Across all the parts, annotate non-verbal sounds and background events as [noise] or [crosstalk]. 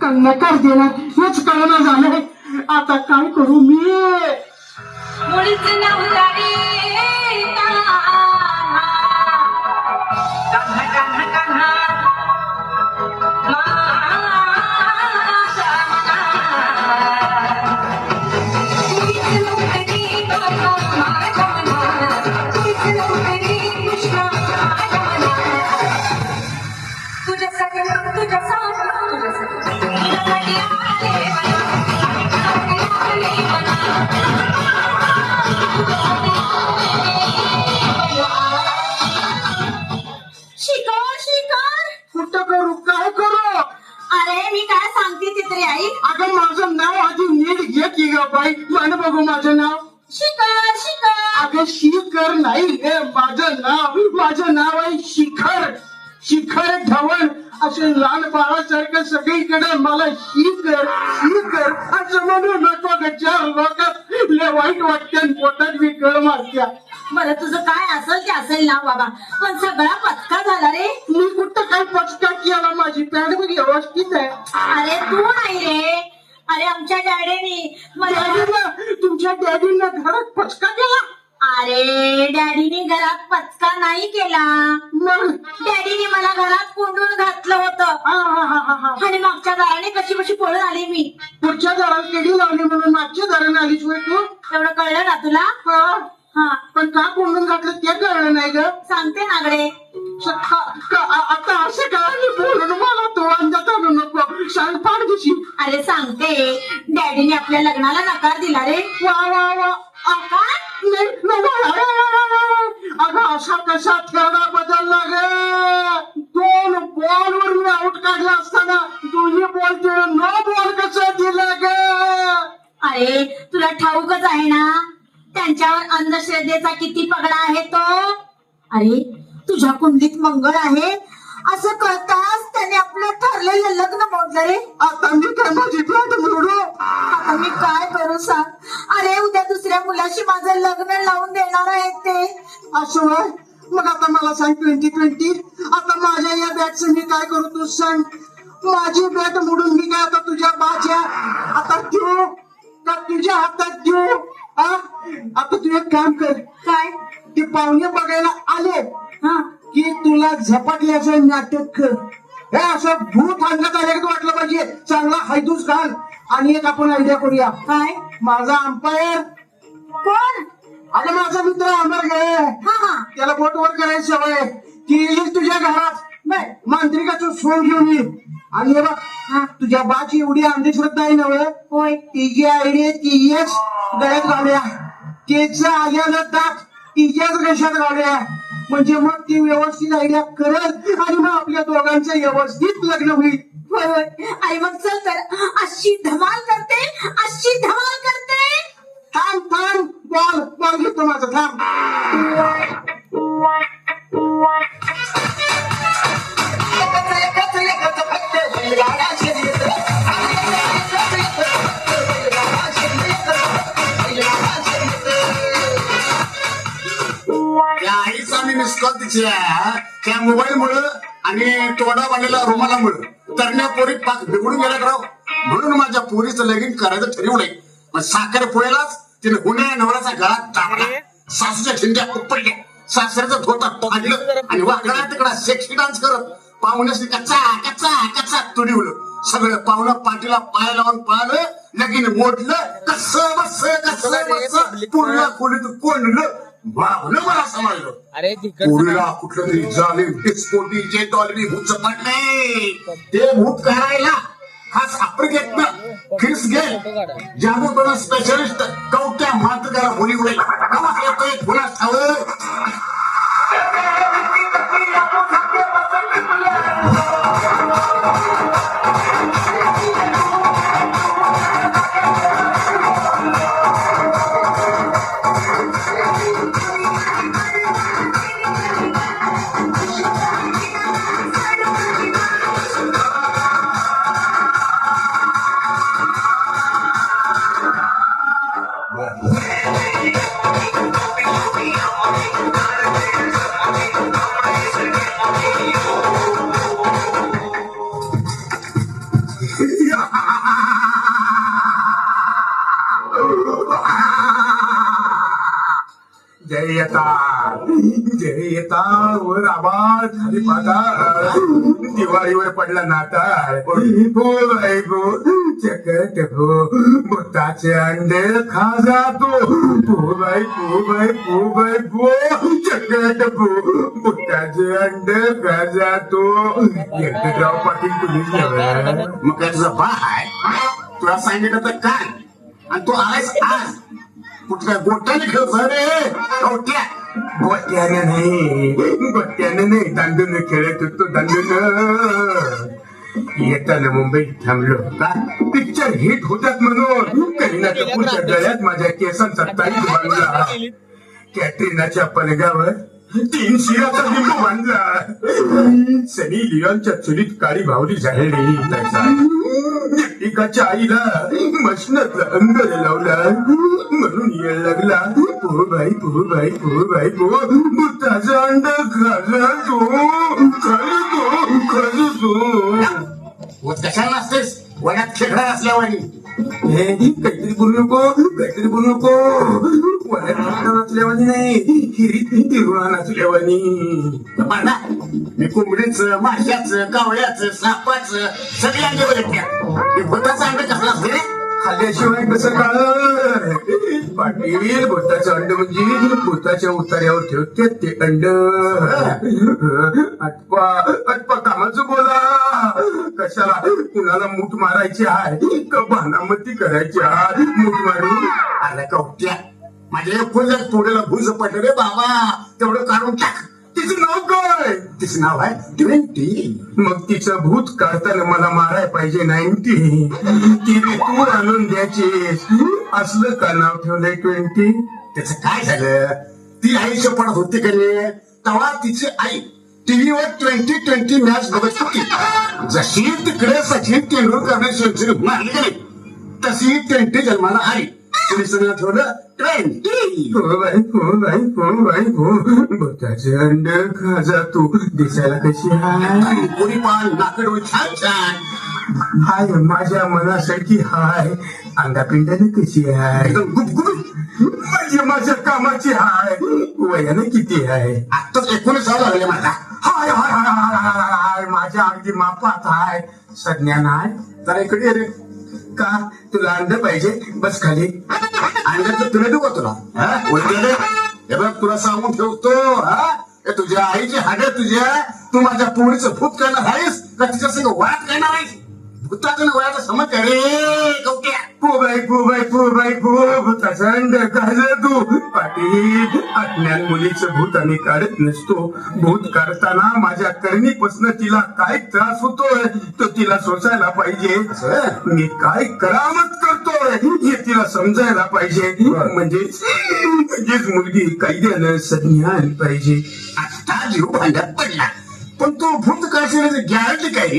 का नकार देणार हेच कळणं झालंय. आता काय करू मी? मुळीच नव्हता रे शिकार शिकार कुठं करू? काय करू? अरे मी काय सांगते चित्रे आई? अगं माझं नाव आधी नीट घे की ग बाई. मान बघू माझं नाव. शिकार शिकार अगं शिखर नाही हे माझं नाव. माझं नाव आहे शिखर. शिखर धवन. असे लहान बाळासारखं सगळीकडे मला शिखर शिखर असं म्हणू नको ग चार लोकात लय वाईट वाटते पोटात मी कळ मारत्या. बरं तुझं काय असेल ते असेल ना बाबा. पण सगळा पचका झाला रे. मी कुठं काय पचका केला? माझी पॅड बघ व्यवस्थित आहे. अरे तू नाही रे. अरे आमच्या डॅडीने. मला तुमच्या डॅडीनं घरात पचका केला? अरे डॅडीने घरात पचका नाही केला. मग? डॅडीने मला घरात कोंडून घातलं होतं. हा हा हा हा हा. आणि मागच्या दाराने कशी कशी पळून आली मी. पुढच्या दारात केडी लावली म्हणून मागच्या दाराने आलीच होय तू? एवढं कळलं ना तुला? हा. पण का कोंडून घातलं ते कळलं नाही ग. सांगते नागडे आता असं काय बोलून मला तो अंदाज आणू नको सांग दिशी अरे सांगते. डॅडीने आपल्या लग्नाला नकार दिला रे. वा वा वा. आका अगं असा कसा थेडा बदलला ग दोन बॉल वर मी आउट काढला असताना दोन्ही बॉल तिला नो बॉल कसं दिला ग अरे तुला ठाऊकच आहे ना? त्यांच्यावर अंधश्रद्धेचा किती पगडा आहे तो? अरे तुझ्या कुंडीत मंगळ आहे असं कळताच त्याने आपलं ठरलेलं लग्न मोडलं रे. आता मी काय माझी प्लॅट मोडू आता मी काय करू सांग? अरे उद्या दुसऱ्या मुलाशी माझं लग्न लावून देणार आहेत ते. असं होय? मग आता मला सांग ट्वेंटी ट्वेंटी. आता माझ्या या बॅटचं मी काय करू तू सांग? माझी बॅट मोडून मी काय आता तुझ्या बाच्या आता देऊ का तुझ्या हातात देऊ हा आता तू एक काम कर. काय? ते पाहुणे बघायला आले. हा. की तुला झपाटल्याचं नाटक कर. हे असं भूत अंगात आले वाटलं पाहिजे. चांगला हैदूस घाल आणि एक आपण आयडिया करूया. काय? माझा अंपायर कोण? अगं माझा मित्र अमर गे. हा हा. त्याला बोटवर करायची सवय आहे. ती येईल तुझ्या घरात. मांत्रिकाचं सोंग घेऊन येईल आणि हे बघ हा. तुझ्या बाची एवढी अंधश्रद्धा आहे नव्हे? होय. तिची आयडिया तिच्याच गळ्यात घालूया. तिचं आल्यानं दात तिच्याच घशात घालूया. म्हणजे मग ती व्यवस्थित आयडिया करत आणि मग आपल्या दोघांचं व्यवस्थित लग्न होईल. अरे मग चल तर अशी धमाल करते अशी धमाल करते. थांब थांब. बॉल बॉल घेतो माझा थांब. त्या मोबाईल मुळे आणि तोडा बांधलेला रुमालामुळे तरण्या पोरी पाक बिघडून गेला राव. म्हणून माझ्या पोरीचं लगीन करायचं ठरवलंय मग साखर पोळ्यालाच तिने गुन्ह्या नवऱ्याचा गळा दाबला. सासूच्या झिंड्या उपडल्या सासऱ्याचं धोता पाडलं आणि वाकडा तिकडा सेक्सी डान्स करत पाहुण्यास कच्चा कच्चा कच्चा तुडिवलं सगळं पाहुणं पाठीला पाय लावून पाहिलं लगीन मोडलं. कस बस कस पूर्ण खोलीत कोंडलं. भावलं मला समजलं अरे पोरीला कुठलं तरी जाणे डिस्कोटी जे डॉलरी भूत पडले ते भूत करायला खास आफ्रिकेतनं ख्रिस गेल जादूटोना स्पेशलिस्ट कवट्या मातकाला मुली उडेल कवा आवाज खाली दिवाळीवर पडला नाताळ भो बाई भो चकट हो, भो बुटाचे अंडे खा जातो भो बाई भो बाई भो बाई भो चकट हो, भो बुटाचे अंडे खा जातो व्यंकटराव पाटील पोलीस नव्हे. मग काय तुझा बा आहे? तुला सांगितलं तर काय आणि तू आलायस आज. कुठल्या गोट्याने खेळतो रे? गोट्या गोट्याने नाही गोट्याने नाही दांडून खेळत होतो दांडून. येताना मुंबईत थांबलो का पिक्चर हिट होतात म्हणून. करीना कपूरच्या गळ्यात माझ्या केसांचा ताईट बांधला. [laughs] कॅटरीनाच्या पलगावर तीन शिराचा लिंबू बांधला सनी लिओनच्या चुलीत काळी भावली झालेली त्याचा एकाच्या आईला मशनातला अंग लावला म्हणून येळ लागला पो बाई पो बाई पो बाई पो बुटाचा अंड खाला तो खाली तो खाली तो कशाला नसतेस वयात खेळणार असल्यावानी हे काहीतरी बोलू नको काहीतरी बोलू नको वयात मोठा नसल्यावानी नाही मी कोंबडीच माशाच कावळ्याचं सापाच सगळ्यांचे अंडे बघितल्या हे अंड कसला असते रे? खाल्ल्याशिवाय कसं काळ पाटील भूताचं अंड म्हणजे भूताच्या उतार्यावर ठेवते ते अंड. अटपा अटपा कामाचं बोला. कशाला? कुणाला मूठ मारायची आहे? का भानामती करायची आहे? मूठ मारून? अरे कवट्या माझ्या खोल्यात पुढेला भुज पडलं रे बाबा? तेवढं काढून टाक. तिचं नाव काय? तिचं नाव आहे ट्वेंटी. मग तिचं भूत काढताना मला माराय पाहिजे नाईन्टी. ती तू आणून द्यायची. असलं का नाव ठेवलंय ट्वेंटी? त्याचं काय झालं? ती आईच्या पडत होती का रे? तेव्हा तिची आई टीव्हीवर ट्वेंटी ट्वेंटी मॅच बघत होती. जशी तिकडे सचिन तेंडुलकरने सेंचुरी मारली. का तशी ट्वेंटी जन्माला आली. तुम्ही हो बाई हो बाई हो बाई हो अंड तू दिसायला कशी हाय कोणी पान नाकडो छान छान हाय माझ्या मनासारखी हाय अंगापिंडाने कशी हाय म्हणजे माझ्या कामाची हाय वयाने किती आहे. आत्ताच एकोणीस लागले माझा हाय हाय हाय हाय, हाय, माझ्या अगदी मापात हाय संज्ञान हाय तर इकडे रे. का? तुला अंड पाहिजे बस खाली. अंड्याचं तुला देऊ का तुला? हे? बघ तुला सांगून ठेवतो हा? तुझ्या आईची हाड तुझ्या. तू माझ्या पोळीचं भूत करणार आहेस का तिच्या संग वाट करणार आहेस? भूताचं वयाचा समज अरे रे कवट्या. पो बाई पो बाई पो बाई पो भूताचा अंड काय तू. पाटील अज्ञान मुलीचं भूत आम्ही काढत नसतो. भूत काढताना माझ्या करणीपासून तिला काय त्रास होतोय तो तिला सोसायला पाहिजे? मी काय करामत करतोय हे तिला समजायला पाहिजे. म्हणजे म्हणजेच मुलगी कायद्यानं सज्ञान पाहिजे. आता जीव भांड्यात पडला. पण तो भूत काढण्याची गॅरंटी काय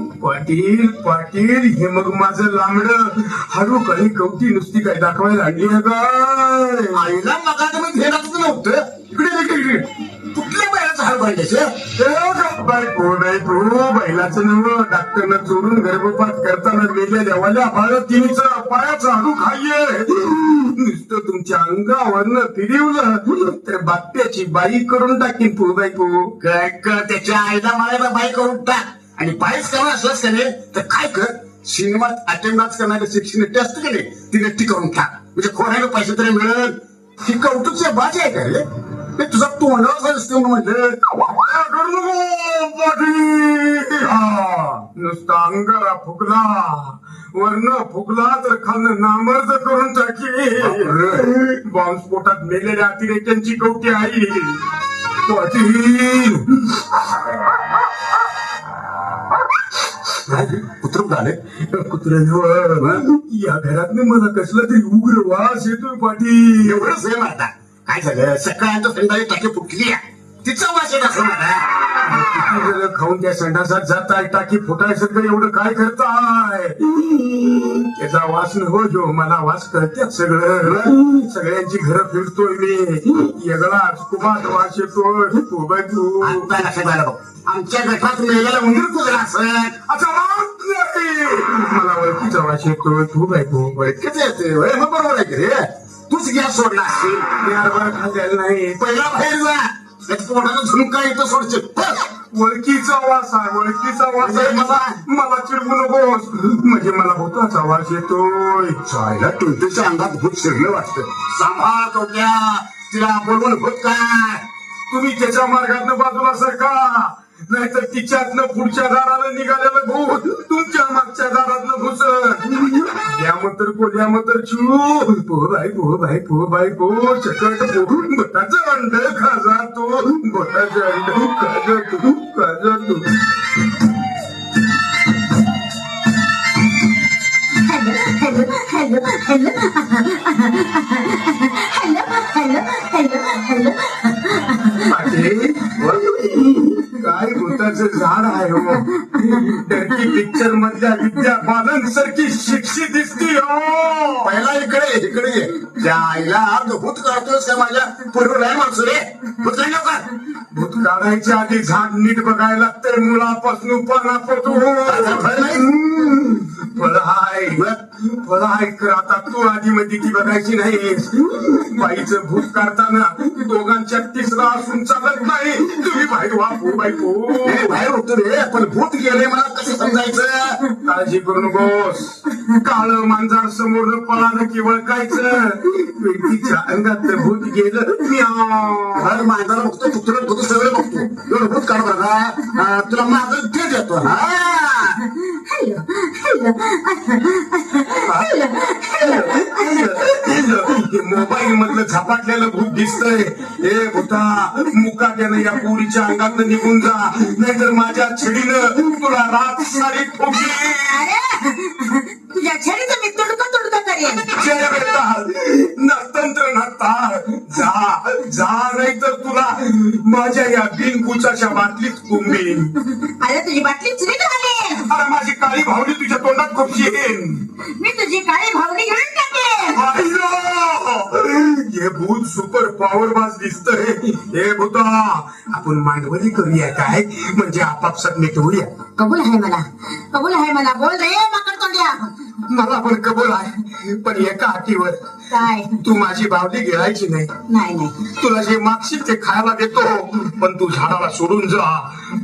पाटील पाटील हे मग माझं लांबड हळू काही कवटी नुसती काय दाखवायला आणली आहे काय आईला मगा तुम्ही घेणारच नव्हतं. इकडे इकडे इकडे. कुठल्या हाल पाहिजे बैलाचं नव डॉक्टरनं चोरून गर्भपात करताना मेलेल्या वाल्या बाळ तिनीचं पायाचं हाडू खाल्ले. नुसतं तुमच्या अंगावरनं फिरवलं. तर बाप्याची बाई करून टाकीन पू काय कर त्याच्या आईला मला बाई करून टाक. आणि पायच करणार असलास त्याने तर काय कर? सिनेमात अटेंडन्स करणारे शिक्षण टेस्ट का तिने टिकवून टाक म्हणजे खोऱ्याला पैसे तरी मिळेल. ही कौतुकच्या बाजी आहे का रे? ते तुझा तोंडावर असते म्हणलं नुसता अंगारा फुगला. वर्ण फुगला तर खाल्लं नामर्द करून टाकी. बॉम्बस्फोटात मेलेल्या अतिरेक्यांची कवटी आई. कुत्र झाले? कुत्र या घरात मला कसला तरी उग्र वास येतोय पाठी एवढं सेम आता काय झालं? सकाळ संध्याकाळी टाकी फुटली तिचा वास येत असं जण खाऊन त्या संडासात जाताय टाकी फुटायसारखं एवढं काय करताय? त्याचा वास न हो जो मला वास कळत्यात सगळं. सगळ्यांची घरं फिरतोय मी. येगळा कुमार वास येतोय. तू बाई तू आता लक्षात आलं बघ. आमच्या गटात मेलेला उंदीर कुजला असं. अच्छा वास नाही. मला ओळखीचा वास येतोय. तू बाई ओळखीच येते होय, मग बरोबर आहे की रे? तूच गॅस सोडला असशील मी हरभरा खाल्लेला नाही. पहिला बाहेर जा. तोंडाला झुणका इथं सोडशील. बस. ओळखीचा वास आहे ओळखीचा वास आहे. मला मला चिडवू नकोस. म्हणजे मला भूताचा वास येतोय. चायला तुमच्या अंगात भूत शिरलं वाटतं. सांभाळ त्या तिला बोलवून भूत काय? तुम्ही त्याच्या मार्गातनं बाजूला सरका. नाहीतर तिच्यातनं पुढच्या दाराला निघालेलं भूत तुमच्या मागच्या दारातनं घुसत यामतर कोल्यामतर चू पो बाई पो बाई पो बाई पो. चकट पो. बोटाचं अंड खाजा तो. बोटाचं अंड खाजा तू. खाजा तू. Hello hello hello hello. Hello hello भूताचं झाड आहे हो डरकी पिक्चर मधल्या विद्या बालन सारखी शिक्षी दिसती हो. पहिला इकडे इकडे ये. त्या आईला आज भूत काढतोस का माझ्या पूर्व नाही माणसं रे? भूत काढ लवकर भूत काढायच्या आधी झाड नीट बघायला लागतंय मुळापासून पानापासून फळ हाय हाय कर आता तू आधी मध्ये ती बघायची नाही. बाईचं भूत काढताना दोघांच्या तिसरा असून चालत नाही. तुम्ही बाहेर वा हो बायको. बाहेर होतो रे पण भूत गेले मला कसं समजायचं? काळजी करू नकोस. काळ मांजर समोर पळालं की वळखायचं. व्यक्तीच्या अंगात भूत गेलं म्याव. हर मांजराला बघतो कुत्र्याला बघतो सगळं बघतो. एवढं भूत काढ बघा तुला माझं ते देतो. हा. हॅलो हे मोबाईल मधलं झपाटलेलं भूत दिसतंय. हे भूता मुकाट्यानं या पोरीच्या अंगात निघून जा. नाहीतर माझ्या छडीनं तुला रात साडी ठोकली अरे तुझ्या छडीचं मी तुडकं तुडकं करेन. जय बेटा नतंत्र नता जा जा नाही तर तुला माझ्या या बिनकुचाच्या बाटलीत कुंबीन. अरे तुझी बाटली अरे माझी काळी भावली तुझ्या तोंडात खुपशीन. मी तुझी काळी भावडी घेऊन टाकेन! हे भूत सुपर पॉवर बाज दिसतंय हे भूता आपण मांडवली करूया काय? म्हणजे आपापसात मिटवूया. कबूल आहे मला. कबूल आहे मला. बोल रे माकड तोंड्या मला पण कबूल आहे पण एका अटीवर. काय? तू माझी बावली गिळायची नाही. नाही नाही. तुला जे मागशील ते खायला देतो पण तू झाडाला सोडून जा.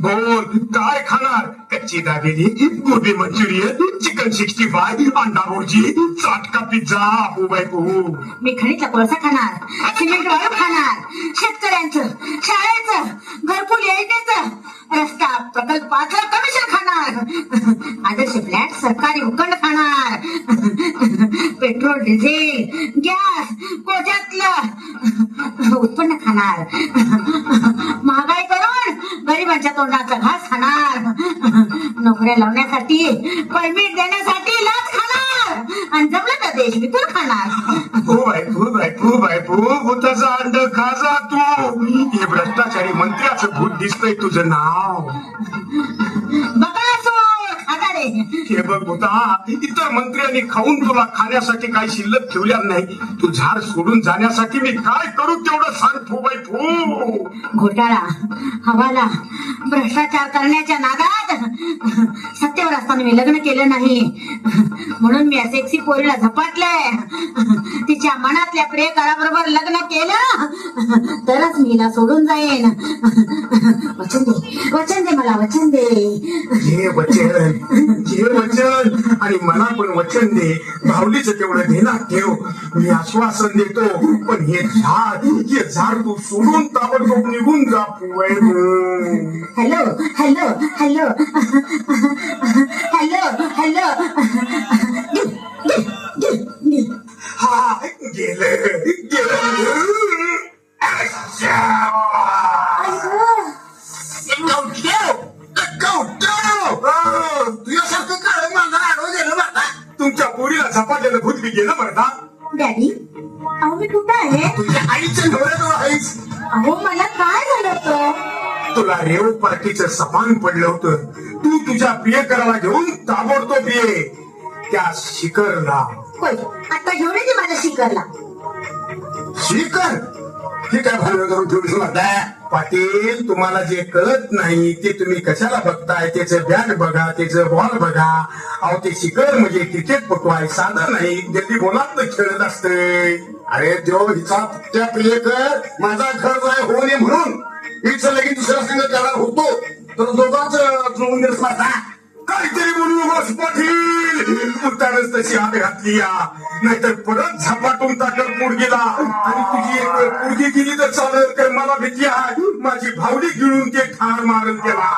बोल काय खाणार? कच्ची dabeli gobi manchurian chicken sixty five अंडा रोजी चाटका पिझ्झा हो बायको मी खडीचा कोळसा खाणार सिमेंट वाळू खाणार शेतकऱ्यांचं शाळेचं घरकुल योजनेचं रस्ता प्रकल्पाचं कमिशन खाणार. आदर्श फ्लॅट सरकारी उकंड खाणार. पेट्रोल डिझेल गॅस कोच्यातलं उत्पन्न खाणार. महागाई करून गरिबांच्या तोंडाचा घास खाणार. नोकऱ्या लावण्यासाठी परमिट देण्यासाठी लाच खाणार. आणि जमलं तर देश? विकून खाणार. हो बायको बायको बायको भूताचा अंड खाजा तू. हे भ्रष्टाचारी मंत्र्याचं भूत दिसतंय तुझं नाव. हे बघ भूता इतर मंत्र्यांनी खाऊन तुला खाण्यासाठी काही शिल्लक ठेवल्या नाही. तू झाड सोडून जाण्यासाठी मी काय करू तेवढं सांग फू बाई फू. घोटाळा हवाला भ्रष्टाचार करण्याच्या नादात सत्तेवर असताना मी लग्न केलं नाही. म्हणून मी या सेक्सी पोरीला झपाटलंय. तिच्या मनातल्या प्रेकाराबरोबर लग्न केलं तरच मी सोडून जाईन. वचन दे मला वचन दे. घे वचन घे वचन. आणि मला पण वचन दे. भावलीचं तेवढं ध्यानात ठेव. मी आश्वासन देतो पण हे झाड हे झाड तू सोडून ताबडतोब निघून जा hello hello hello. Hello hello. हा गेलं गेलं. बी गेलं बरं का? डॅडी अहो मी कुठं आहे? तुझ्या आईच्या डोळ्याजवळ आहेस. अहो मला काय झालं होतं? तुला रेव पार्टीचं सपान पडलं होतं. तू तुझ्या प्रियकराला घेऊन ताबडतोब ये त्या शिखरला. होय आता घेऊन येते माझ्या शिकरला शिकर हे काय भांडण करून ठेवलीस म्हणताय पाटील तुम्हाला जे कळत नाही ते तुम्ही कशाला बघताय? त्याचं बॅट बघा त्याचं बॉल बघा. अहो ते शिखर म्हणजे क्रिकेट पटू आहे साधं नाही. दिल्ली बोलात खेळत असते. अरे देव हिचा त्या प्रियकर माझा घर जाय होऊ नये म्हणून. हिचं लगेच दुसऱ्या संघ करणार होतो. तर दोघांच जुळून गेलं काहीतरी बोलू नकोस पाटील. उतारच तशी आग घातली या. नाहीतर परत झपाटून टाकत पुढ गेला आणि तुझी एक वेळ पुढगी गेली तर चालेल तर मला भीती आहे. माझी भावडी गिळून ते ठार मारल त्याला.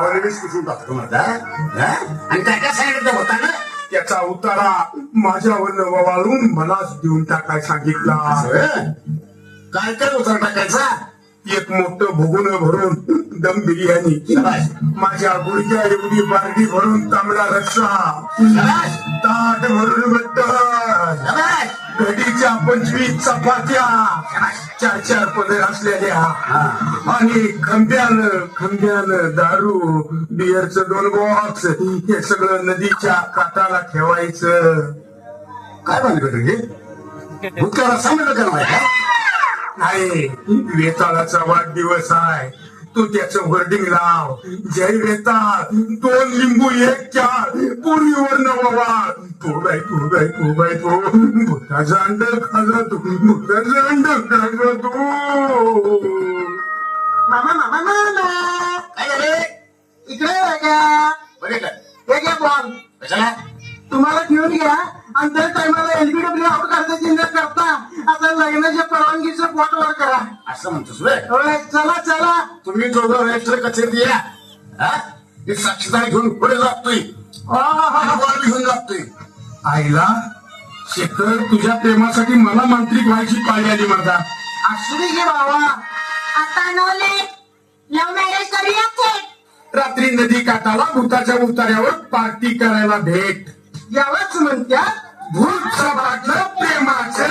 भरवीस कुठून टाकतो माझा? आणि काय काय सांगितलं होता ना? त्याचा उतारा माझ्यावर ववाळून मलाच देऊन टाकाय सांगितला? काय काय उतर टाकायचा? एक मोठं भुगुन भरून दम बिर्याणी. माझ्या गुडघ्या एवढी बारडी भरून तांबडा रस्सा. ताट भरून शाबास. घडीच्या पंचवीस चपात्या. चार चार पदर असलेल्या. आणि खंब्यानं खंब्यानं दारू बिअरचं दोन बॉक्स हे सगळं नदीच्या काठाला ठेवायचं. काय म्हणतो तुझे भूतकाळा समजलं का नाही वेताळाचा वाढदिवस आहे. तू त्याचं वर्डिंग लाव. जय वेताळ. दोन लिंबू एक चार. पूर्वीवर नवा तू बाय तू बाय तू बाय तू. भूताचा अंड खाल्ला तू. भूताचा अंड खाल्ला तू. मामा मामा मामा. काय झाले इकडे आहे बरे का? हे घ्या बॉल. कशाला? तुम्हाला घेऊन घ्या आणि त्या टायमाला एलबीडब्ल्यू आउट करता न करता आता लग्नाच्या परवानगीचं पोट वर करा. असं म्हणतोस होय चला चला. तुम्ही दोघं रजिस्टर कचेरीत या. हा? साक्षीदार घेऊन पुढे बॉल घेऊन जातोय. आईला शेखर तुझ्या प्रेमासाठी मला मांत्रिक व्हायची पाळी आली माझा असू दे घे बाबा. आता नो लेट लव्ह मॅरेज करूया थेट रात्री नदी काठाला भूताच्या उतार्यावर पार्टी करायला भेट. यालाच म्हणत्या भूत सभाटलं प्रेमाचं